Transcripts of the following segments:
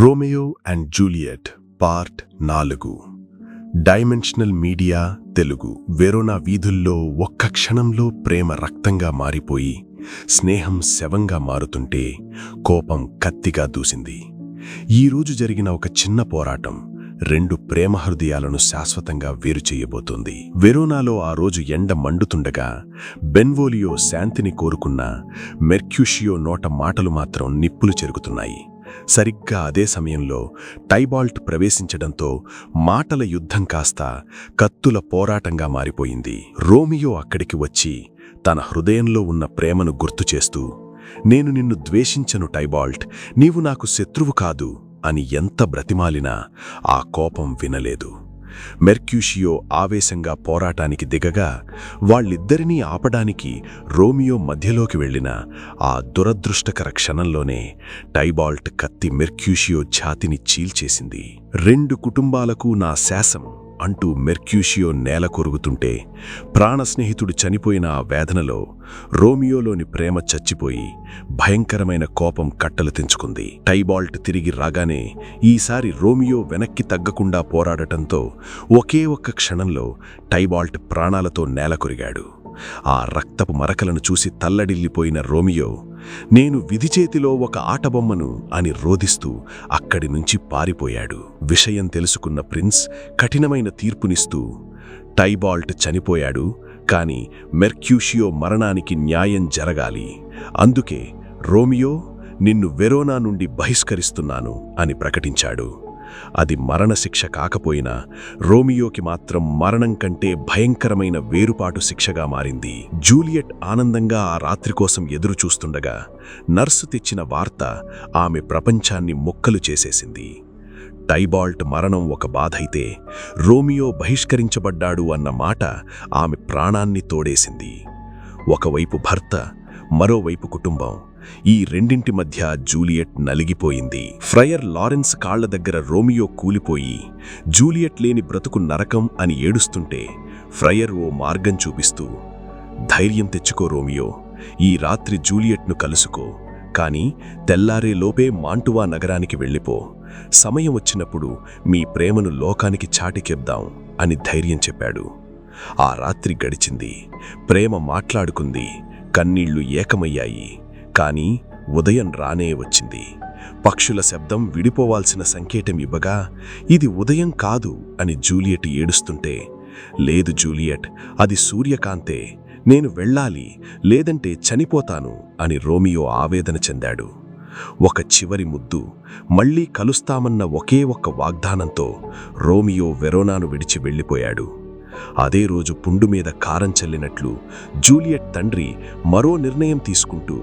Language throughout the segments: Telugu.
రోమియో అండ్ జూలియట్ పార్ట్ నాలుగు. Dimensional media Telugu. వెరోనా వీధుల్లో ఒక్క క్షణంలో ప్రేమ రక్తంగా మారిపోయి స్నేహం శవంగా మారుతుంటే కోపం కత్తిగా దూసింది. ఈరోజు జరిగిన ఒక చిన్న పోరాటం రెండు ప్రేమ హృదయాలను శాశ్వతంగా వేరు చేయబోతోంది. వెరోనాలో ఆ రోజు ఎండ మండుతుండగా బెన్వోలియో శాంతిని కోరుకున్న మెర్క్యూషియో నోట మాటలు మాత్రం నిప్పులు చెరుగుతున్నాయి. సరిగ్గా అదే సమయంలో టైబాల్ట్ ప్రవేశించడంతో మాటల యుద్ధం కాస్త కత్తుల పోరాటంగా మారిపోయింది. రోమియో అక్కడికి వచ్చి తన హృదయంలో ఉన్న ప్రేమను గుర్తు చేస్తూ నేను నిన్ను ద్వేషించను టైబాల్ట్ నీవు నాకు శత్రువు కాదు అని ఎంత బ్రతిమాలినా ఆ కోపం వినలేదు. మెర్క్యూషియో ఆవేశంగా పోరాటానికి దిగగా వాళ్ళిద్దరినీ ఆపడానికి రోమియో మధ్యలోకి వెళ్ళిన ఆ దురదృష్టకర క్షణంలోనే టైబాల్ట్ కత్తి మెర్క్యూషియో ఛాతిని చీల్చేసింది. రెండు కుటుంబాలకు నా శాసం అంటూ మెర్క్యూషియో నేల కొరుగుతుంటే ప్రాణస్నేహితుడు చనిపోయిన ఆ వేదనలో రోమియోలోని ప్రేమ చచ్చిపోయి భయంకరమైన కోపం కట్టలు తెంచుకుంది. టైబాల్ట్ తిరిగి రాగానే ఈసారి రోమియో వెనక్కి తగ్గకుండా పోరాడటంతో ఒకే ఒక్క క్షణంలో టైబాల్ట్ ప్రాణాలతో నేల కొరిగాడు. ఆ రక్తపు మరకలను చూసి తల్లడిల్లిపోయిన రోమియో నేను విధి చేతిలో ఒక ఆటబొమ్మను అని రోధిస్తూ అక్కడి నుంచి పారిపోయాడు. విషయం తెలుసుకున్న ప్రిన్స్ కఠినమైన తీర్పునిస్తూ టైబాల్ట్ చనిపోయాడు కాని మెర్క్యూషియో మరణానికి న్యాయం జరగాలి. అందుకే రోమియో నిన్ను వెరోనా నుండి బహిష్కరిస్తున్నాను అని ప్రకటించాడు. అది మరణశిక్ష కాకపోయినా రోమియోకి మాత్రం మరణం కంటే భయంకరమైన వేరుపాటు శిక్షగా మారింది. జూలియట్ ఆనందంగా ఆ రాత్రి కోసం ఎదురుచూస్తుండగా నర్సు తెచ్చిన వార్త ఆమె ప్రపంచాన్ని ముక్కలు చేసేసింది. టైబాల్ట్ మరణం ఒక బాధైతే రోమియో బహిష్కరించబడ్డాడు అన్న మాట ఆమె ప్రాణాన్ని తోడేసింది. ఒకవైపు భర్త మరోవైపు కుటుంబం. ఈ రెండింటి మధ్య జూలియట్ నలిగిపోయింది. ఫ్రయర్ లారెన్స్ కాళ్ళ దగ్గర రోమియో కూలిపోయి జూలియట్ లేని బ్రతుకు నరకం అని ఏడుస్తుంటే ఫ్రయర్ ఓ మార్గం చూపిస్తూ ధైర్యం తెచ్చుకో రోమియో ఈ రాత్రి జూలియట్ను కలుసుకో. కాని తెల్లారేలోపే మాంటువా నగరానికి వెళ్ళిపో. సమయం వచ్చినప్పుడు మీ ప్రేమను లోకానికి చాటికెబ్దాం అని ధైర్యం చెప్పాడు. ఆ రాత్రి గడిచింది. ప్రేమ మాట్లాడుకుంది. కన్నీళ్ళు ఏకమయ్యాయి. కాని ఉదయం రానే వచ్చింది. పక్షుల శబ్దం విడిపోవాల్సిన సంకేతం ఇవ్వగా ఇది ఉదయం కాదు అని జూలియట్ ఏడుస్తుంటే లేదు జూలియట్ అది సూర్యకాంతే నేను వెళ్ళాలి లేదంటే చనిపోతాను అని రోమియో ఆవేదన చెందాడు. ఒక చివరి ముద్దు మళ్ళీ కలుస్తామన్న ఒకే ఒక్క వాగ్దానంతో రోమియో వెరోనాను విడిచి వెళ్ళిపోయాడు. అదే రోజు పుండు మీద కారం చల్లినట్లు జూలియట్ తండ్రి మరో నిర్ణయం తీసుకుంటూ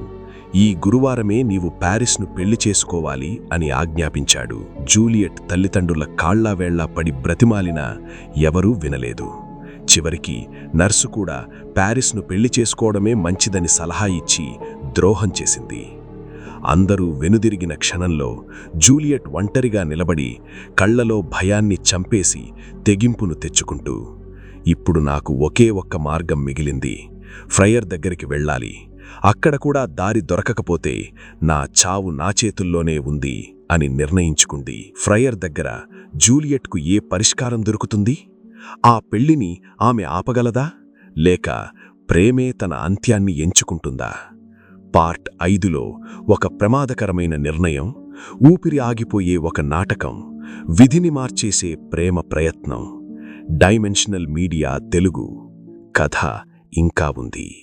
ఈ గురువారమే నీవు ప్యారిస్ను పెళ్ళి చేసుకోవాలి అని ఆజ్ఞాపించాడు. జూలియట్ తల్లిదండ్రుల కాళ్ళా వేళ్ళా పడి బ్రతిమాలినా ఎవరూ వినలేదు. చివరికి నర్సు కూడా ప్యారిస్ను పెళ్ళి చేసుకోవడమే మంచిదని సలహా ఇచ్చి ద్రోహం చేసింది. అందరూ వెనుదిరిగిన క్షణంలో జూలియట్ ఒంటరిగా నిలబడి కళ్ళలో భయాన్ని చంపేసి తెగింపును తెచ్చుకుంటూ ఇప్పుడు నాకు ఒకే ఒక్క మార్గం మిగిలింది. ఫ్రయర్ దగ్గరికి వెళ్ళాలి. అక్కడ కూడా దారి దొరకకపోతే నా చావు నా చేతుల్లోనే ఉంది అని నిర్ణయించుకుంది. ఫ్రయర్ దగ్గర జూలియట్కు ఏ పరిష్కారం దొరుకుతుంది? ఆ పెళ్ళిని ఆమె ఆపగలదా? లేక ప్రేమే తన అంత్యాన్ని ఎంచుకుంటుందా? పార్ట్ ఐదులో ఒక ప్రమాదకరమైన నిర్ణయం ఊపిరి ఆగిపోయే ఒక నాటకం విధిని మార్చేసే ప్రేమ ప్రయత్నం. డైమెన్షనల్ మీడియా తెలుగు కథ ఇంకా ఉంది.